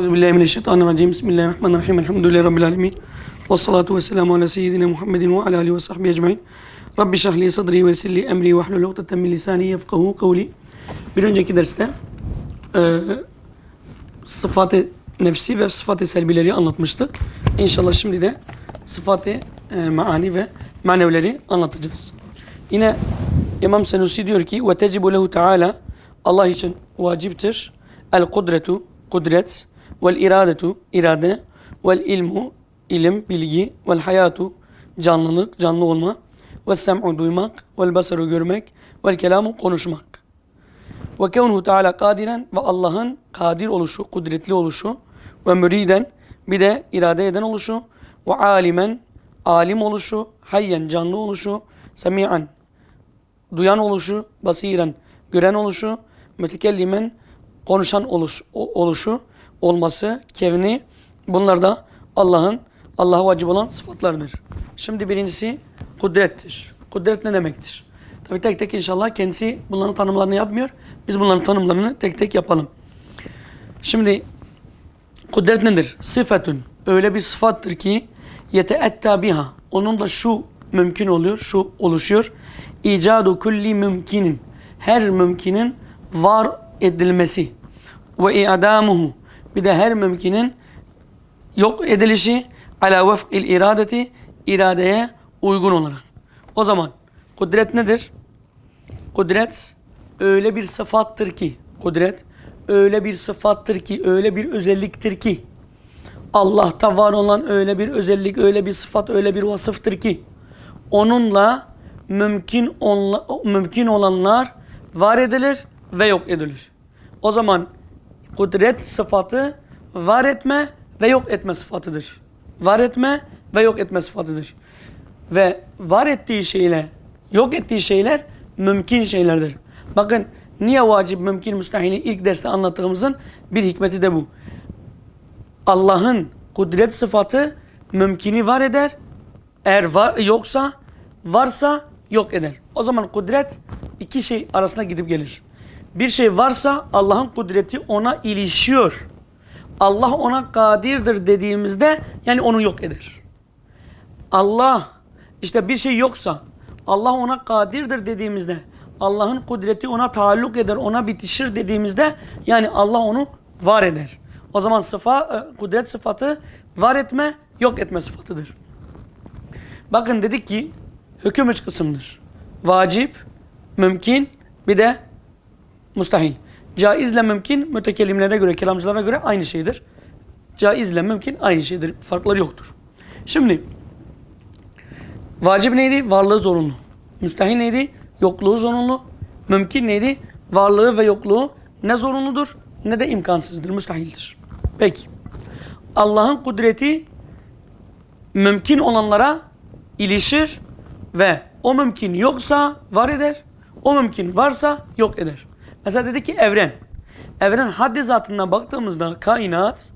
Euzu billahi mineşşeytanirracim. Bismillahirrahmanirrahim. Elhamdülillahi rabbil alamin. Ves salatu vesselamu ala seyyidina Muhammedin ve ala alihi ve sahbihi ecmaîn. Rabbi şrah sadri ve yessir emri ve hlul ukdeten min lisani yefkahu kavli. Bir önceki derste e, sıfatı nefsi ve sıfatı selbileri anlatmıştık. İnşallah şimdi de sıfatı e, maani ve manevleri anlatacağız. Yine İmam Senusi diyor ki ve tecibu lehu teala Allah için vaciptir. El kudretu kudret vel iradetu irade. Vel ilmu ilim bilgi. Vel hayatu canlılık canlı olma. Ve sem'u duymak. Vel basaru görmek. Vel kelamu konuşmak. Ve kevnuhu teala kadiren ve Allah'ın kadir oluşu, kudretli oluşu. Ve müriden bir de irade eden oluşu. Ve alimen alim oluşu, hayyen canlı oluşu, semi'an duyan oluşu, basiren gören oluşu, mütekellimen konuşan oluş, oluşu, olması, kevni bunlar da Allah'ın Allah'a vacip olan sıfatlardır. Şimdi birincisi kudrettir. Kudret ne demektir? Tabi tek tek inşallah kendisi bunların tanımlarını yapmıyor. Biz bunların tanımlarını tek tek yapalım. Şimdi kudret nedir? Sıfatun. Öyle bir sıfattır ki yeteetta biha. Onun da şu mümkün oluyor, şu oluşuyor. İcadu kulli mümkinin. Her mümkinin var edilmesi. Ve i'damuhu. Bir de her mümkinin yok edilişi ala vef'il iradeti iradeye uygun olarak. O zaman kudret nedir? Kudret öyle bir sıfattır ki kudret öyle bir sıfattır ki öyle bir özelliktir ki Allah'ta var olan öyle bir özellik, öyle bir sıfat, öyle bir vasıftır ki onunla mümkün onla, mümkün olanlar var edilir ve yok edilir. O zaman kudret sıfatı var etme ve yok etme sıfatıdır. Var etme ve yok etme sıfatıdır. Ve var ettiği şeyle yok ettiği şeyler mümkün şeylerdir. Bakın niye vacip, mümkün, müstahili ilk derste anlattığımızın bir hikmeti de bu. Allah'ın kudret sıfatı mümkini var eder. Eğer var, yoksa varsa yok eder. O zaman kudret iki şey arasında gidip gelir. Bir şey varsa Allah'ın kudreti ona ilişiyor. Allah ona kadirdir dediğimizde yani onu yok eder. Allah işte bir şey yoksa Allah ona kadirdir dediğimizde Allah'ın kudreti ona taalluk eder, ona bitişir dediğimizde yani Allah onu var eder. O zaman sıfa, e, kudret sıfatı var etme, yok etme sıfatıdır. Bakın dedik ki hüküm üç kısımdır. Vacip, mümkün, bir de mustahil. Caizle mümkün mütekellimlere göre, kelamcılara göre aynı şeydir. Caizle mümkün aynı şeydir. Farkları yoktur. Şimdi vacip neydi? Varlığı zorunlu. Müstahil neydi? Yokluğu zorunlu. Mümkün neydi? Varlığı ve yokluğu ne zorunludur ne de imkansızdır, müstahildir. Peki. Allah'ın kudreti mümkün olanlara ilişir ve o mümkün yoksa var eder, o mümkün varsa yok eder. Mesela dedi ki evren. Evren haddi zatından baktığımızda kainat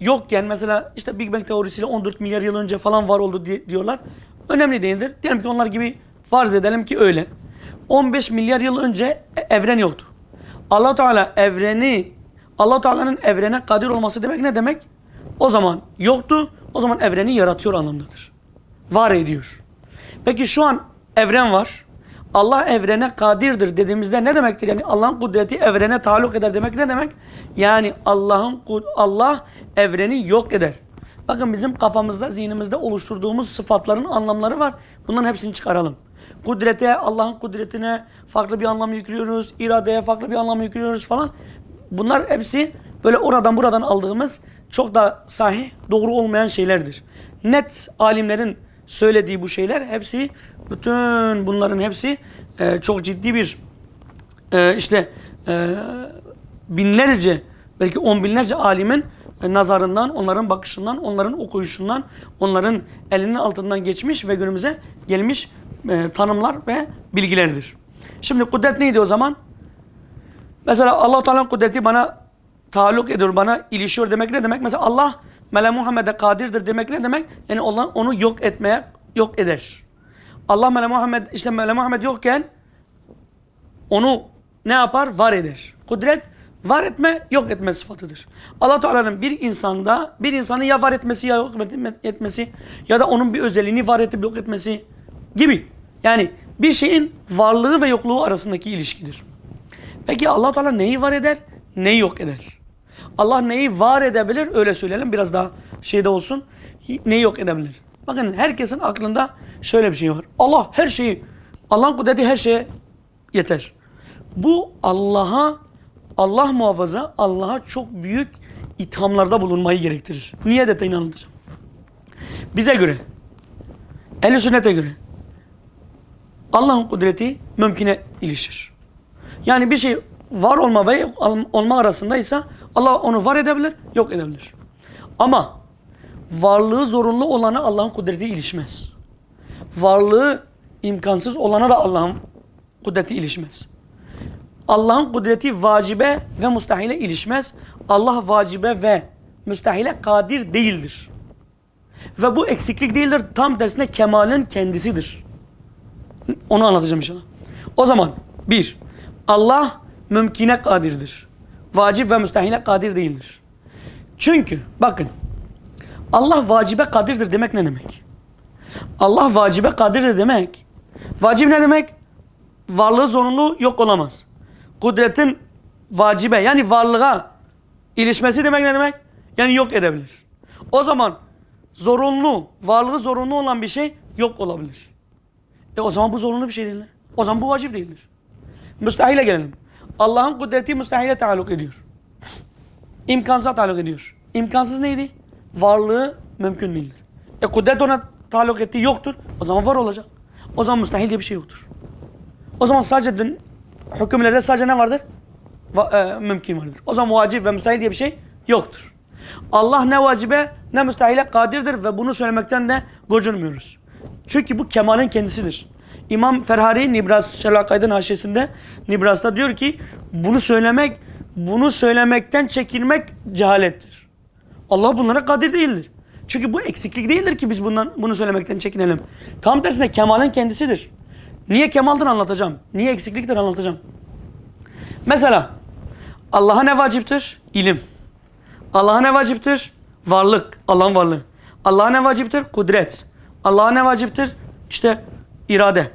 yokken mesela işte Big Bang teorisiyle 14 milyar yıl önce falan var oldu di- diyorlar. Önemli değildir. Diyelim ki onlar gibi farz edelim ki öyle. 15 milyar yıl önce e- evren yoktu. Allah Teala evreni Allah Teala'nın evrene kadir olması demek ne demek? O zaman yoktu. O zaman evreni yaratıyor anlamdadır. Var ediyor. Peki şu an evren var. Allah evrene kadirdir dediğimizde ne demektir? Yani Allah'ın kudreti evrene taluk eder demek ne demek? Yani Allah'ın Allah evreni yok eder. Bakın bizim kafamızda, zihnimizde oluşturduğumuz sıfatların anlamları var. Bunların hepsini çıkaralım. Kudrete, Allah'ın kudretine farklı bir anlam yüklüyoruz. iradeye farklı bir anlam yüklüyoruz falan. Bunlar hepsi böyle oradan buradan aldığımız çok da sahih, doğru olmayan şeylerdir. Net alimlerin söylediği bu şeyler hepsi, bütün bunların hepsi e, çok ciddi bir e, işte e, binlerce belki on binlerce alimin e, nazarından, onların bakışından, onların okuyuşundan, onların elinin altından geçmiş ve günümüze gelmiş e, tanımlar ve bilgilerdir. Şimdi kudret neydi o zaman? Mesela Allah Teala'nın kudreti bana taalluk ediyor, bana ilişiyor demek ne demek? Mesela Allah Mele Muhammed'e kadirdir demek ne demek? Yani Allah onu yok etmeye yok eder. Allah Mele Muhammed işte Mele Muhammed yokken onu ne yapar? Var eder. Kudret var etme, yok etme sıfatıdır. Allah Teala'nın bir insanda bir insanı ya var etmesi ya yok etmesi ya da onun bir özelliğini var etip yok etmesi gibi. Yani bir şeyin varlığı ve yokluğu arasındaki ilişkidir. Peki Allah Teala neyi var eder, neyi yok eder? Allah neyi var edebilir öyle söyleyelim biraz daha şeyde olsun. Neyi yok edebilir? Bakın herkesin aklında şöyle bir şey var. Allah her şeyi, Allah'ın kudreti her şeye yeter. Bu Allah'a, Allah muhafaza Allah'a çok büyük ithamlarda bulunmayı gerektirir. Niye detayını anlatacağım. Bize göre, ehl sünnete göre Allah'ın kudreti mümküne ilişir. Yani bir şey var olma ve olma arasındaysa Allah onu var edebilir, yok edebilir. Ama varlığı zorunlu olana Allah'ın kudreti ilişmez. Varlığı imkansız olana da Allah'ın kudreti ilişmez. Allah'ın kudreti vacibe ve müstahile ilişmez. Allah vacibe ve müstahile kadir değildir. Ve bu eksiklik değildir. Tam tersine kemalin kendisidir. Onu anlatacağım inşallah. O zaman bir, Allah mümkine kadirdir. Vacip ve müstahile kadir değildir. Çünkü bakın Allah vacibe kadirdir demek ne demek? Allah vacibe kadirdir demek. Vacip ne demek? Varlığı zorunlu yok olamaz. Kudretin vacibe yani varlığa ilişmesi demek ne demek? Yani yok edebilir. O zaman zorunlu, varlığı zorunlu olan bir şey yok olabilir. E o zaman bu zorunlu bir şey değildir. O zaman bu vacip değildir. Müstahile gelelim. Allah'ın kudreti müstahile taalluk ediyor. İmkansıza taalluk ediyor. İmkansız neydi? Varlığı mümkün değildir. E kudret ona taalluk ettiği yoktur. O zaman var olacak. O zaman müstahil diye bir şey yoktur. O zaman sadece dün, hükümlerde sadece ne vardır? Va, e, mümkün vardır. O zaman vacip ve müstahil diye bir şey yoktur. Allah ne vacibe ne müstahile kadirdir ve bunu söylemekten de gocunmuyoruz. Çünkü bu kemalin kendisidir. İmam Ferhari Nibras Şelakaydın haşiyesinde Nibras'ta diyor ki bunu söylemek, bunu söylemekten çekinmek cehalettir. Allah bunlara kadir değildir. Çünkü bu eksiklik değildir ki biz bundan bunu söylemekten çekinelim. Tam tersine kemalin kendisidir. Niye kemaldir anlatacağım. Niye eksikliktir anlatacağım. Mesela Allah'a ne vaciptir? İlim. Allah'a ne vaciptir? Varlık. Allah'ın varlığı. Allah'a ne vaciptir? Kudret. Allah'a ne vaciptir? İşte irade.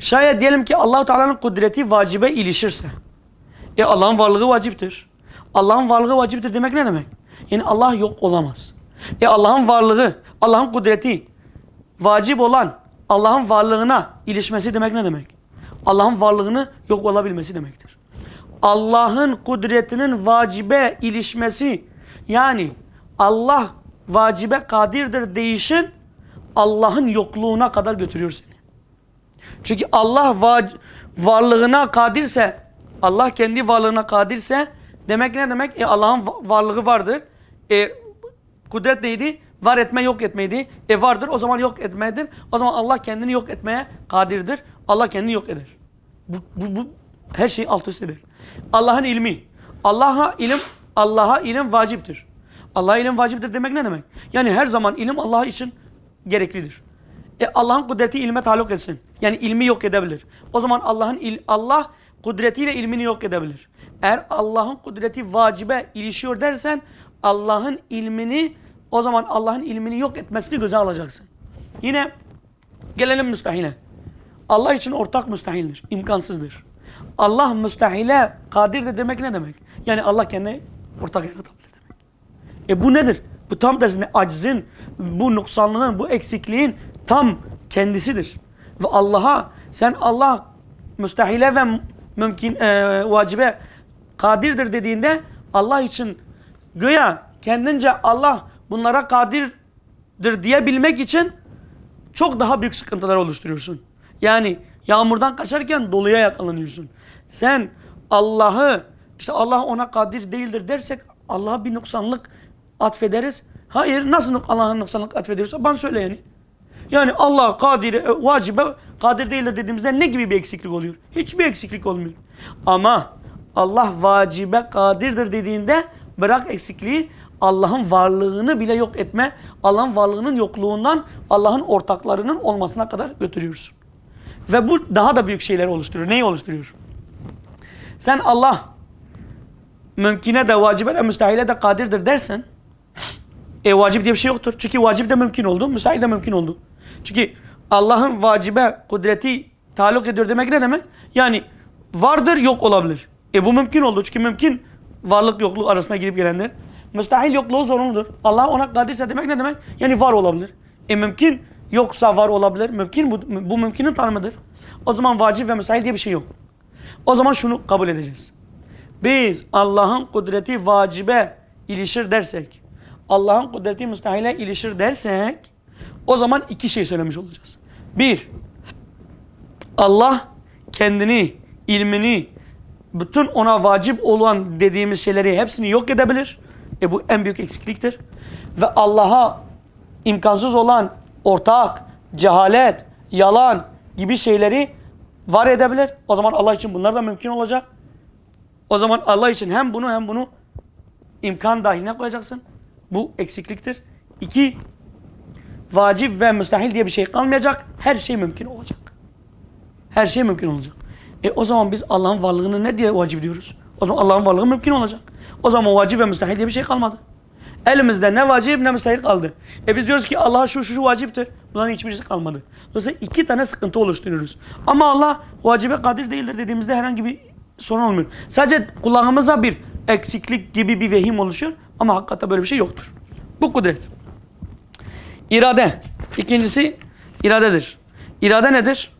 Şayet diyelim ki Allahu Teala'nın kudreti vacibe ilişirse. E Allah'ın varlığı vaciptir. Allah'ın varlığı vaciptir demek ne demek? Yani Allah yok olamaz. E Allah'ın varlığı, Allah'ın kudreti vacip olan Allah'ın varlığına ilişmesi demek ne demek? Allah'ın varlığını yok olabilmesi demektir. Allah'ın kudretinin vacibe ilişmesi yani Allah vacibe kadirdir değişin Allah'ın yokluğuna kadar götürüyor seni. Çünkü Allah varlığına kadirse, Allah kendi varlığına kadirse demek ne demek? E Allah'ın varlığı vardır. E kudret neydi? Var etme yok etmeydi. E vardır o zaman yok etmedir. O zaman Allah kendini yok etmeye kadirdir. Allah kendini yok eder. Bu, bu, bu her şeyi alt üst eder. Allah'ın ilmi. Allah'a ilim Allah'a ilim vaciptir. Allah'a ilim vaciptir demek ne demek? Yani her zaman ilim Allah için gereklidir. E Allah'ın kudreti ilme taluk etsin. Yani ilmi yok edebilir. O zaman Allah'ın il, Allah kudretiyle ilmini yok edebilir. Eğer Allah'ın kudreti vacibe ilişiyor dersen Allah'ın ilmini o zaman Allah'ın ilmini yok etmesini göze alacaksın. Yine gelelim müstahile. Allah için ortak müstahildir. imkansızdır. Allah müstahile kadir de demek ne demek? Yani Allah kendine ortak yaratabilir demek. E bu nedir? Bu tam tersine aczin, bu noksanlığın, bu eksikliğin tam kendisidir. Ve Allah'a sen Allah müstahile ve mümkün e, vacibe kadirdir dediğinde Allah için göya kendince Allah bunlara kadirdir diyebilmek için çok daha büyük sıkıntılar oluşturuyorsun. Yani yağmurdan kaçarken doluya yakalanıyorsun. Sen Allah'ı işte Allah ona kadir değildir dersek Allah'a bir noksanlık atfederiz. Hayır nasıl Allah'ın noksanlık atfediyorsa bana söyle yani. Yani Allah kadir, e, vacibe kadir değildir dediğimizde ne gibi bir eksiklik oluyor? Hiçbir eksiklik olmuyor. Ama Allah vacibe kadirdir dediğinde bırak eksikliği Allah'ın varlığını bile yok etme, Allah'ın varlığının yokluğundan Allah'ın ortaklarının olmasına kadar götürüyorsun. Ve bu daha da büyük şeyler oluşturuyor. Neyi oluşturuyor? Sen Allah mümkine de vacibe de müstahile de kadirdir dersen e vacip diye bir şey yoktur. Çünkü vacip de mümkün oldu, müstahil de mümkün oldu. Çünkü Allah'ın vacibe kudreti taluk ediyor demek ne demek? Yani vardır yok olabilir. E bu mümkün oldu. Çünkü mümkün varlık yokluğu arasında gidip gelenler. Müstahil yokluğu zorunludur. Allah ona kadirse demek ne demek? Yani var olabilir. E mümkün yoksa var olabilir. Mümkün bu, bu mümkünün tanımıdır. O zaman vacip ve müstahil diye bir şey yok. O zaman şunu kabul edeceğiz. Biz Allah'ın kudreti vacibe ilişir dersek, Allah'ın kudreti müstahile ilişir dersek, o zaman iki şey söylemiş olacağız. Bir, Allah kendini, ilmini, bütün ona vacip olan dediğimiz şeyleri hepsini yok edebilir. E bu en büyük eksikliktir. Ve Allah'a imkansız olan ortak, cehalet, yalan gibi şeyleri var edebilir. O zaman Allah için bunlar da mümkün olacak. O zaman Allah için hem bunu hem bunu imkan dahiline koyacaksın. Bu eksikliktir. İki, vacip ve müstahil diye bir şey kalmayacak. Her şey mümkün olacak. Her şey mümkün olacak. E o zaman biz Allah'ın varlığını ne diye vacip diyoruz? O zaman Allah'ın varlığı mümkün olacak. O zaman vacip ve müstahil diye bir şey kalmadı. Elimizde ne vacip ne müstahil kaldı. E biz diyoruz ki Allah'a şu şu şu vaciptir. Bunların hiçbirisi kalmadı. Dolayısıyla iki tane sıkıntı oluşturuyoruz. Ama Allah vacibe kadir değildir dediğimizde herhangi bir sorun olmuyor. Sadece kulağımıza bir eksiklik gibi bir vehim oluşuyor. Ama hakikaten böyle bir şey yoktur. Bu kudret. İrade. İkincisi iradedir. İrade nedir?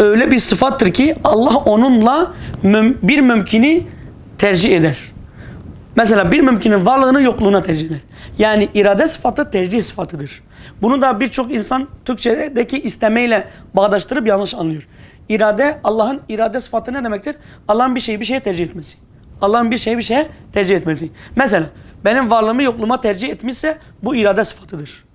Öyle bir sıfattır ki Allah onunla müm- bir mümkini tercih eder. Mesela bir mümkinin varlığını yokluğuna tercih eder. Yani irade sıfatı tercih sıfatıdır. Bunu da birçok insan Türkçedeki istemeyle bağdaştırıp yanlış anlıyor. İrade, Allah'ın irade sıfatı ne demektir? Allah'ın bir şeyi bir şeye tercih etmesi. Allah'ın bir şeyi bir şeye tercih etmesi. Mesela benim varlığımı yokluğuma tercih etmişse bu irade sıfatıdır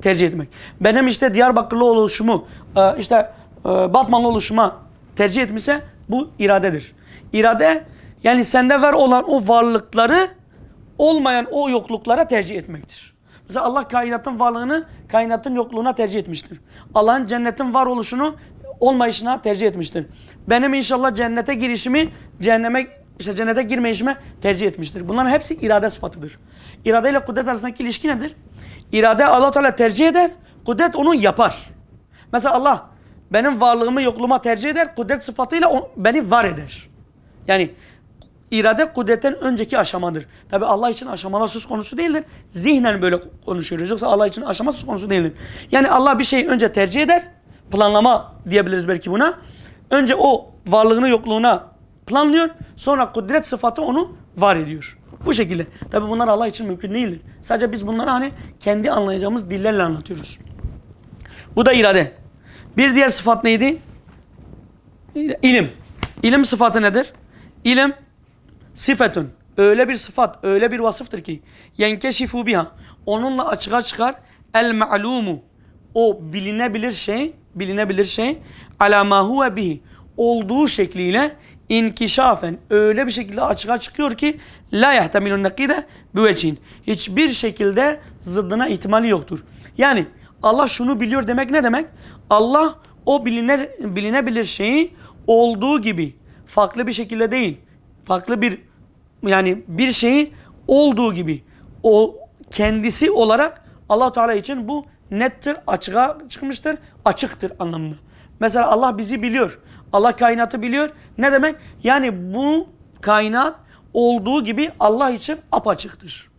tercih etmek. Benim işte Diyarbakırlı oluşumu, e, işte e, Batmanlı oluşuma tercih etmişse bu iradedir. İrade yani sende var olan o varlıkları olmayan o yokluklara tercih etmektir. Mesela Allah kainatın varlığını kainatın yokluğuna tercih etmiştir. Allah'ın cennetin var oluşunu olmayışına tercih etmiştir. Benim inşallah cennete girişimi cehenneme işte cennete girme işime tercih etmiştir. Bunların hepsi irade sıfatıdır. İrade ile kudret arasındaki ilişki nedir? İrade Allah Teala tercih eder, kudret onu yapar. Mesela Allah benim varlığımı yokluğuma tercih eder, kudret sıfatıyla beni var eder. Yani irade kudretten önceki aşamadır. Tabi Allah için aşamalar söz konusu değildir. Zihnen böyle konuşuyoruz. Yoksa Allah için aşama söz konusu değildir. Yani Allah bir şeyi önce tercih eder. Planlama diyebiliriz belki buna. Önce o varlığını yokluğuna planlıyor. Sonra kudret sıfatı onu var ediyor. Bu şekilde. Tabi bunlar Allah için mümkün değildir. Sadece biz bunları hani kendi anlayacağımız dillerle anlatıyoruz. Bu da irade. Bir diğer sıfat neydi? İlim. İlim sıfatı nedir? İlim Sıfatun. Öyle bir sıfat, öyle bir vasıftır ki yenkeşifu biha. Onunla açığa çıkar el ma'lumu. O bilinebilir şey, bilinebilir şey ala ma huve bihi. Olduğu şekliyle inkişafen öyle bir şekilde açığa çıkıyor ki la yahtemilun nakide büveçin. Hiçbir şekilde zıddına ihtimali yoktur. Yani Allah şunu biliyor demek ne demek? Allah o biliner, bilinebilir şeyi olduğu gibi farklı bir şekilde değil farklı bir yani bir şeyi olduğu gibi o kendisi olarak Allah Teala için bu nettir, açığa çıkmıştır, açıktır anlamında. Mesela Allah bizi biliyor. Allah kainatı biliyor. Ne demek? Yani bu kainat olduğu gibi Allah için apaçıktır.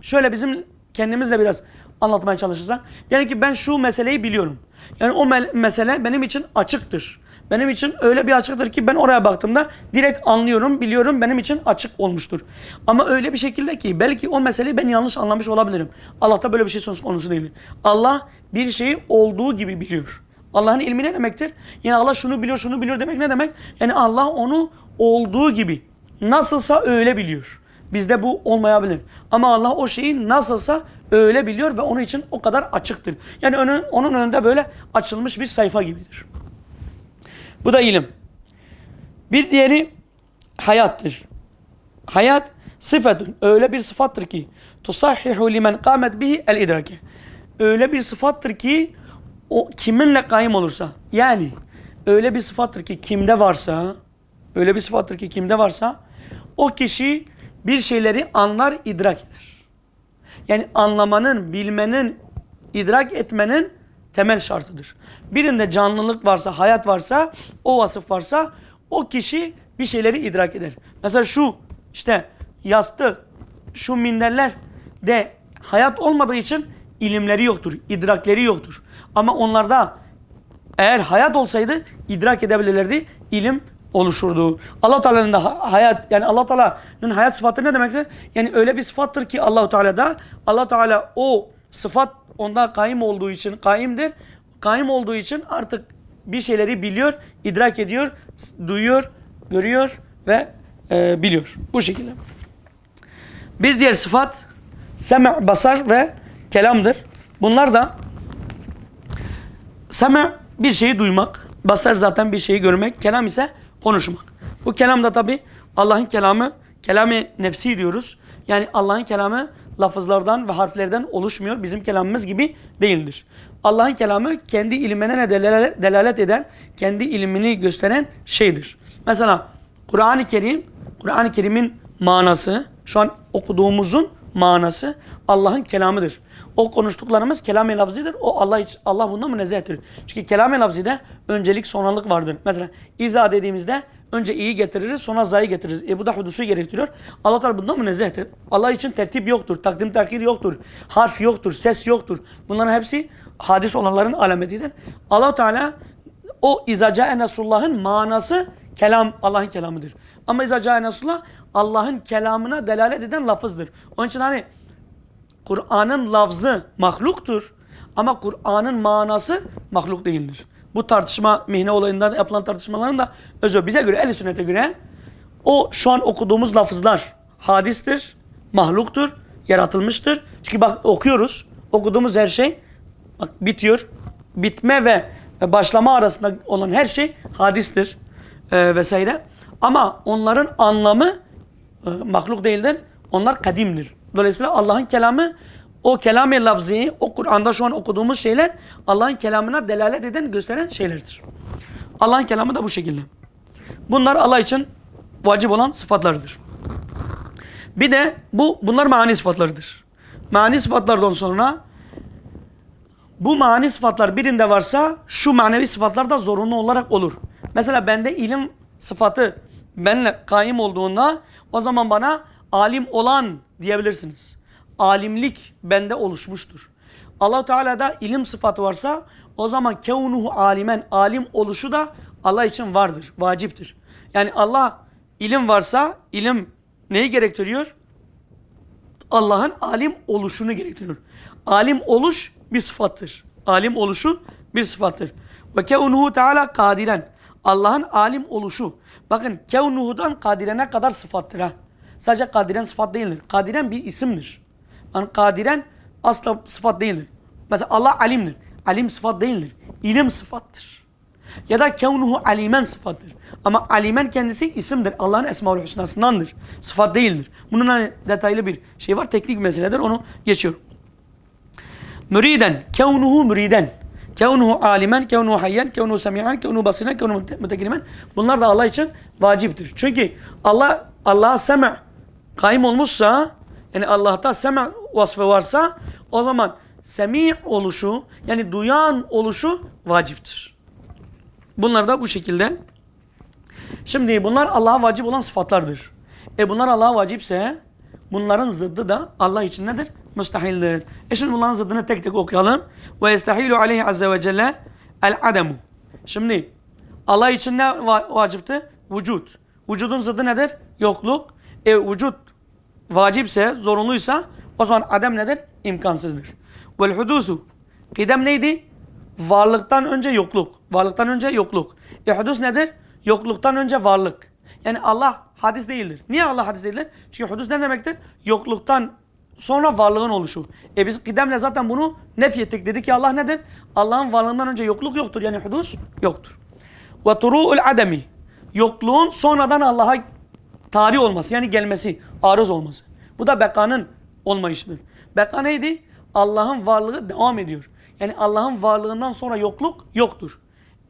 Şöyle bizim kendimizle biraz anlatmaya çalışırsak. Yani ki ben şu meseleyi biliyorum. Yani o me- mesele benim için açıktır. Benim için öyle bir açıktır ki ben oraya baktığımda direkt anlıyorum, biliyorum benim için açık olmuştur. Ama öyle bir şekilde ki belki o meseleyi ben yanlış anlamış olabilirim. Allah'ta böyle bir şey söz konusu değil. Allah bir şeyi olduğu gibi biliyor. Allah'ın ilmi ne demektir? Yani Allah şunu biliyor, şunu biliyor demek ne demek? Yani Allah onu olduğu gibi nasılsa öyle biliyor. Bizde bu olmayabilir. Ama Allah o şeyi nasılsa öyle biliyor ve onun için o kadar açıktır. Yani önü, onun önünde böyle açılmış bir sayfa gibidir. Bu da ilim. Bir diğeri hayattır. Hayat sıfatın öyle bir sıfattır ki tusahhihu limen kamet bihi el idrake. Öyle bir sıfattır ki o kiminle kaim olursa yani öyle bir sıfattır ki kimde varsa öyle bir sıfattır ki kimde varsa o kişi bir şeyleri anlar, idrak eder. Yani anlamanın, bilmenin, idrak etmenin temel şartıdır. Birinde canlılık varsa, hayat varsa, o vasıf varsa o kişi bir şeyleri idrak eder. Mesela şu işte yastık, şu minderler de hayat olmadığı için ilimleri yoktur, idrakleri yoktur. Ama onlarda eğer hayat olsaydı idrak edebilirlerdi, ilim oluşurdu. Allah Teala'nın da ha- hayat yani Allah Teala'nın hayat sıfatı ne demektir? Yani öyle bir sıfattır ki Allah Teala'da Allah Teala o sıfat onda kaim olduğu için kaimdir. Kaim olduğu için artık bir şeyleri biliyor, idrak ediyor, duyuyor, görüyor ve e, biliyor. Bu şekilde. Bir diğer sıfat seme, basar ve kelamdır. Bunlar da Seme bir şeyi duymak, basar zaten bir şeyi görmek, kelam ise konuşmak. Bu kelam da tabi Allah'ın kelamı, kelami nefsi diyoruz. Yani Allah'ın kelamı lafızlardan ve harflerden oluşmuyor. Bizim kelamımız gibi değildir. Allah'ın kelamı kendi ilmine ne delalet, delalet eden, kendi ilmini gösteren şeydir. Mesela Kur'an-ı Kerim, Kur'an-ı Kerim'in manası, şu an okuduğumuzun manası Allah'ın kelamıdır. O konuştuklarımız kelam-ı lafzidir. O Allah için Allah bundan münezzehtir. Çünkü kelam-ı lafzide öncelik sonralık vardır. Mesela izah dediğimizde önce iyi getiririz sonra zayı getiririz. E bu da hudusu gerektiriyor. Allah Teala bundan münezzehtir. Allah için tertip yoktur, takdim takdir yoktur, harf yoktur, ses yoktur. Bunların hepsi hadis olanların alametidir. Allah Teala o izaca Nasrullah'ın manası kelam Allah'ın kelamıdır. Ama izaca Nasrullah Allah'ın kelamına delalet eden lafızdır. Onun için hani Kur'an'ın lafzı mahluktur ama Kur'an'ın manası mahluk değildir. Bu tartışma mihne olayında yapılan tartışmaların da özü. Bize göre, ehl sünnete göre o şu an okuduğumuz lafızlar hadistir, mahluktur, yaratılmıştır. Çünkü bak okuyoruz, okuduğumuz her şey bak bitiyor. Bitme ve başlama arasında olan her şey hadistir e, vesaire. Ama onların anlamı e, mahluk değildir. Onlar kadimdir. Dolayısıyla Allah'ın kelamı o kelam-ı lafzi, o Kur'an'da şu an okuduğumuz şeyler Allah'ın kelamına delalet eden, gösteren şeylerdir. Allah'ın kelamı da bu şekilde. Bunlar Allah için vacip olan sıfatlardır. Bir de bu bunlar mani sıfatlarıdır. Mani sıfatlardan sonra bu mani sıfatlar birinde varsa şu manevi sıfatlar da zorunlu olarak olur. Mesela bende ilim sıfatı benle kaim olduğunda o zaman bana alim olan diyebilirsiniz. Alimlik bende oluşmuştur. Allah Teala'da ilim sıfatı varsa o zaman kevnuhu alimen alim oluşu da Allah için vardır, vaciptir. Yani Allah ilim varsa ilim neyi gerektiriyor? Allah'ın alim oluşunu gerektiriyor. Alim oluş bir sıfattır. Alim oluşu bir sıfattır. Ve kevnuhu teala kadiren. Allah'ın alim oluşu. Bakın kevnuhudan kadirene kadar sıfattır ha. Sadece kadiren sıfat değildir. Kadiren bir isimdir. Yani kadiren asla sıfat değildir. Mesela Allah alimdir. Alim sıfat değildir. İlim sıfattır. Ya da kevnuhu alimen sıfattır. Ama alimen kendisi isimdir. Allah'ın esmaül hüsnasındandır. Sıfat değildir. Bunun hani detaylı bir şey var. Teknik meseledir. Onu geçiyorum. Müriden. Kevnuhu müriden. Kevnuhu alimen, kevnuhu hayyen, kevnuhu semiyen, kevnuhu basiren, kevnuhu mütekelimen. Bunlar da Allah için vaciptir. Çünkü Allah Allah'a sema kaim olmuşsa yani Allah'ta sema vasfı varsa o zaman semi oluşu yani duyan oluşu vaciptir. Bunlar da bu şekilde. Şimdi bunlar Allah'a vacip olan sıfatlardır. E bunlar Allah'a vacipse bunların zıddı da Allah için nedir? Müstahildir. E şimdi bunların zıddını tek tek okuyalım. Ve yestahilu aleyhi azze ve celle el ademu. Şimdi Allah için ne va- vacipti? Vücut. Vücudun zıddı nedir? Yokluk. E vücut vacipse, zorunluysa o zaman adem nedir? İmkansızdır. Vel hudusu. Kidem neydi? Varlıktan önce yokluk. Varlıktan önce yokluk. E hudus nedir? Yokluktan önce varlık. Yani Allah hadis değildir. Niye Allah hadis değildir? Çünkü hudus ne demektir? Yokluktan sonra varlığın oluşu. E biz kıdemle zaten bunu nefyettik. Dedik ki Allah nedir? Allah'ın varlığından önce yokluk yoktur. Yani hudus yoktur. Ve turu'ul ademi. Yokluğun sonradan Allah'a tarih olması yani gelmesi, arız olması. Bu da bekanın olmayışıdır. Beka neydi? Allah'ın varlığı devam ediyor. Yani Allah'ın varlığından sonra yokluk yoktur.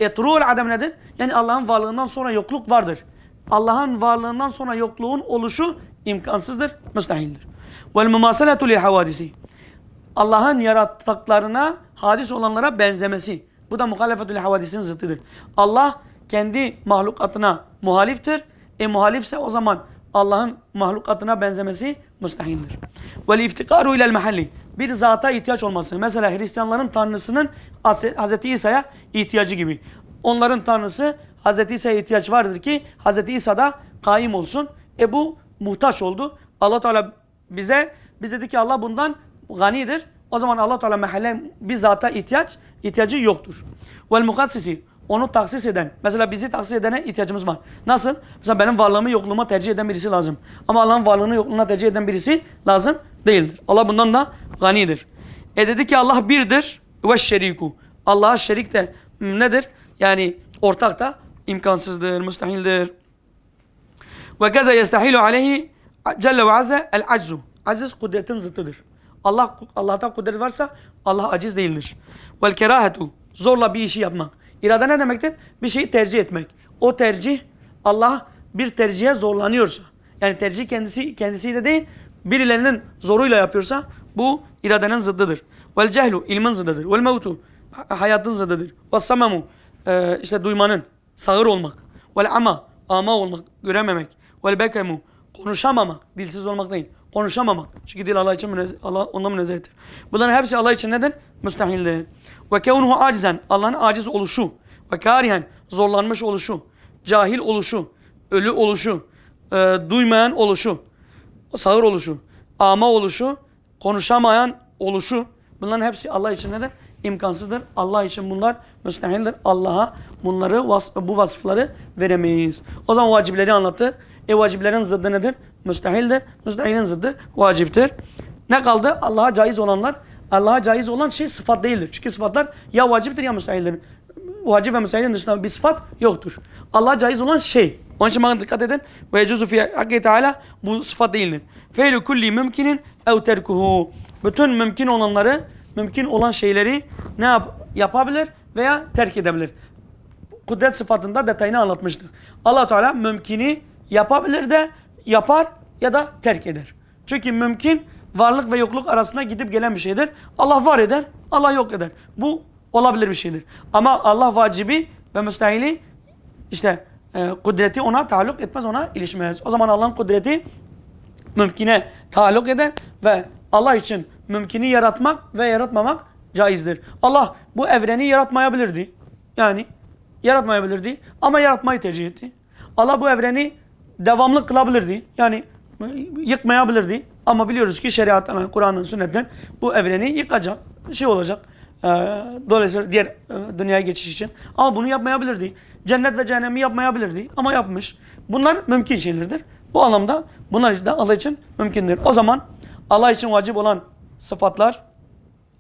Etru'ul adem nedir? Yani Allah'ın varlığından sonra yokluk vardır. Allah'ın varlığından sonra yokluğun oluşu imkansızdır, müstahildir. Vel mumaseletu lil havadisi. Allah'ın yarattıklarına, hadis olanlara benzemesi. Bu da muhalefetül havadisin zıttıdır. Allah kendi mahlukatına muhaliftir. E muhalifse o zaman Allah'ın mahlukatına benzemesi müstahildir. Vel iftikaru ilel mahalli. Bir zata ihtiyaç olması. Mesela Hristiyanların tanrısının Hz. İsa'ya ihtiyacı gibi. Onların tanrısı Hz. İsa'ya ihtiyaç vardır ki Hz. İsa da kaim olsun. E bu muhtaç oldu. Allah Teala bize biz dedi ki Allah bundan ganidir. O zaman Allah Teala mehalle bir zata ihtiyaç ihtiyacı yoktur. Vel mukassisi onu taksis eden. Mesela bizi taksis edene ihtiyacımız var. Nasıl? Mesela benim varlığımı yokluğuma tercih eden birisi lazım. Ama Allah'ın varlığını yokluğuna tercih eden birisi lazım değildir. Allah bundan da ganidir. E dedi ki Allah birdir ve şeriku. Allah'a şerik de nedir? Yani ortak da imkansızdır, müstahildir. Ve keza yestahilu aleyhi celle ve azze el aczu. Aciz kudretin zıttıdır. Allah Allah'ta kudret varsa Allah aciz değildir. Vel kerahetu zorla bir işi yapmak. İrade ne demektir? Bir şeyi tercih etmek. O tercih Allah bir tercihe zorlanıyorsa yani tercih kendisi kendisiyle değil birilerinin zoruyla yapıyorsa bu iradenin zıddıdır. Vel cehlu ilmin zıddıdır. Vel mevtu hayatın zıddıdır. Ve samamu e, işte duymanın sağır olmak. Vel ama ama olmak görememek. Vel bekemu konuşamamak dilsiz olmak değil konuşamamak. Çünkü dil Allah için Allah ondan münezzehtir. Bunların hepsi Allah için nedir? Müstahildir. Ve kevnuhu acizen Allah'ın aciz oluşu ve karihen zorlanmış oluşu, cahil oluşu, ölü oluşu, e, duymayan oluşu, sağır oluşu, ama oluşu, konuşamayan oluşu bunların hepsi Allah için nedir? İmkansızdır. Allah için bunlar müstahildir. Allah'a bunları vas bu vasıfları veremeyiz. O zaman vacipleri anlattı. E vaciplerin zıddı nedir? Müstahildir. Müstahilin zıddı vaciptir. Ne kaldı? Allah'a caiz olanlar. Allah'a caiz olan şey sıfat değildir. Çünkü sıfatlar ya vaciptir ya müstahildir. Vacip ve müstahilin dışında bir sıfat yoktur. Allah'a caiz olan şey. Onun için bakın dikkat edin. Ve yecuzu fi hakkı teala bu sıfat değildir. Feylu kulli mümkinin ev terkuhu. Bütün mümkün olanları, mümkün olan şeyleri ne yap yapabilir veya terk edebilir. Kudret sıfatında detayını anlatmıştık. allah Teala mümkini yapabilir de yapar ya da terk eder. Çünkü mümkün varlık ve yokluk arasında gidip gelen bir şeydir. Allah var eder, Allah yok eder. Bu olabilir bir şeydir. Ama Allah vacibi ve müstahili işte e, kudreti ona taalluk etmez, ona ilişmez. O zaman Allah'ın kudreti mümkine taalluk eder ve Allah için mümkini yaratmak ve yaratmamak caizdir. Allah bu evreni yaratmayabilirdi. Yani yaratmayabilirdi ama yaratmayı tercih etti. Allah bu evreni devamlı kılabilirdi. Yani yıkmayabilirdi. Ama biliyoruz ki şeriattan, Kur'an'ın, sünnetten bu evreni yıkacak. Şey olacak. Ee, dolayısıyla diğer e, dünyaya geçiş için. Ama bunu yapmayabilirdi. Cennet ve cehennemi yapmayabilirdi. Ama yapmış. Bunlar mümkün şeylerdir. Bu anlamda bunlar da Allah için mümkündür. O zaman Allah için vacip olan sıfatlar,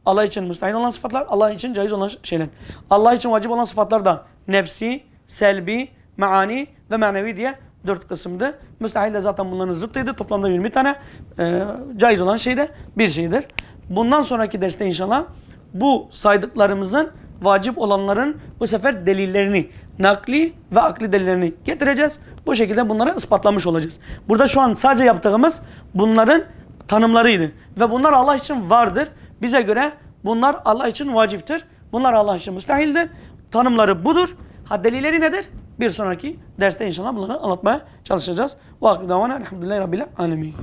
Allah için müstahil olan sıfatlar, Allah için caiz olan şeyler. Allah için vacip olan sıfatlar da nefsi, selbi, meani ve manevi diye dört kısımdı. Müstahil de zaten bunların zıttıydı. Toplamda 20 tane e, caiz olan şey de bir şeydir. Bundan sonraki derste inşallah bu saydıklarımızın vacip olanların bu sefer delillerini, nakli ve akli delillerini getireceğiz. Bu şekilde bunları ispatlamış olacağız. Burada şu an sadece yaptığımız bunların tanımlarıydı. Ve bunlar Allah için vardır. Bize göre bunlar Allah için vaciptir. Bunlar Allah için müstahildir. Tanımları budur. Ha delilleri nedir? Bir sonraki derste inşallah bunları anlatmaya çalışacağız. Ve aklı davana elhamdülillahi rabbil alemin.